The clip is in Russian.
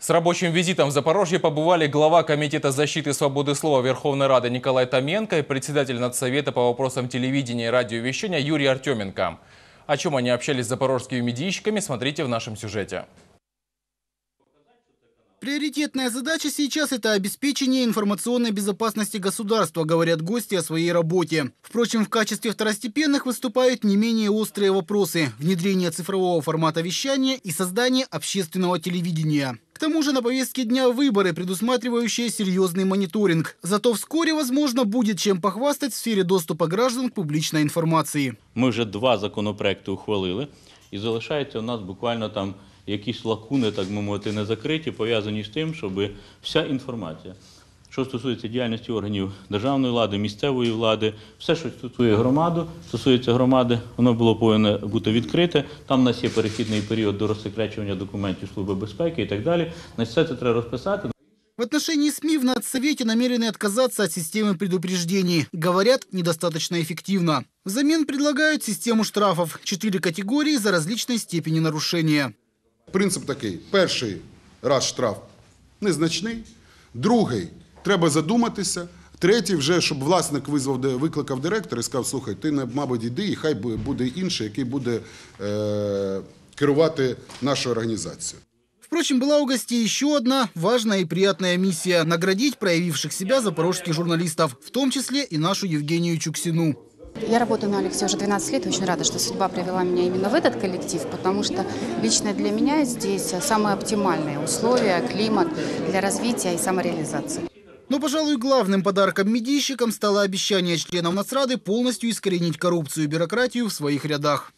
С рабочим визитом в Запорожье побывали глава Комитета защиты свободы слова Верховной Рады Николай Томенко и председатель Надсовета по вопросам телевидения и радиовещания Юрий Артеменко. О чем они общались с запорожскими медийщиками, смотрите в нашем сюжете. Приоритетная задача сейчас – это обеспечение информационной безопасности государства, говорят гости о своей работе. Впрочем, в качестве второстепенных выступают не менее острые вопросы – внедрение цифрового формата вещания и создание общественного телевидения К тому же на повестке дня выборы, предусматривающие серьезный мониторинг. Зато вскоре, возможно, будет чем похвастать в сфере доступа граждан к публичной информации. Ми вже два законопроекти ухвалили, і залишається у нас буквально там якісь лакуни, так би мовити, не закриті, пов'язані з тим, щоб вся інформація, що стосується діяльності органів державної влади, місцевої влади, все, що стосує громади, стосується громади, воно було повинно бути відкрите. Там у нас є перехідний період до розсекречування документів Служби безпеки і так далі. Значить, все це треба розписати. В отношении СМИ в Надсовете намерены отказаться от системы предупреждений. Говорят, недостаточно эффективно. Взамен предлагают систему штрафов. Четыре категории за различной степени нарушения. Принцип такий: перший раз штраф незначний, другий треба задуматися. Третій, вже щоб власник визвав де- викликав директора і сказав: слухай, ти не, мабуть, йди, і хай бу- буде інший, який буде е, керувати нашою організацією. Впрочем, была у гостей еще одна важная и приятная миссия – наградить проявивших себя запорожских журналистов, в том числе и нашу Евгению Чуксину. Я работаю на Алексе уже 12 лет и очень рада, что судьба привела меня именно в этот коллектив, потому что лично для меня здесь самые оптимальные условия, климат для развития и самореализации. Но, пожалуй, главным подарком медийщикам стало обещание членов Нацрады полностью искоренить коррупцию и бюрократию в своих рядах.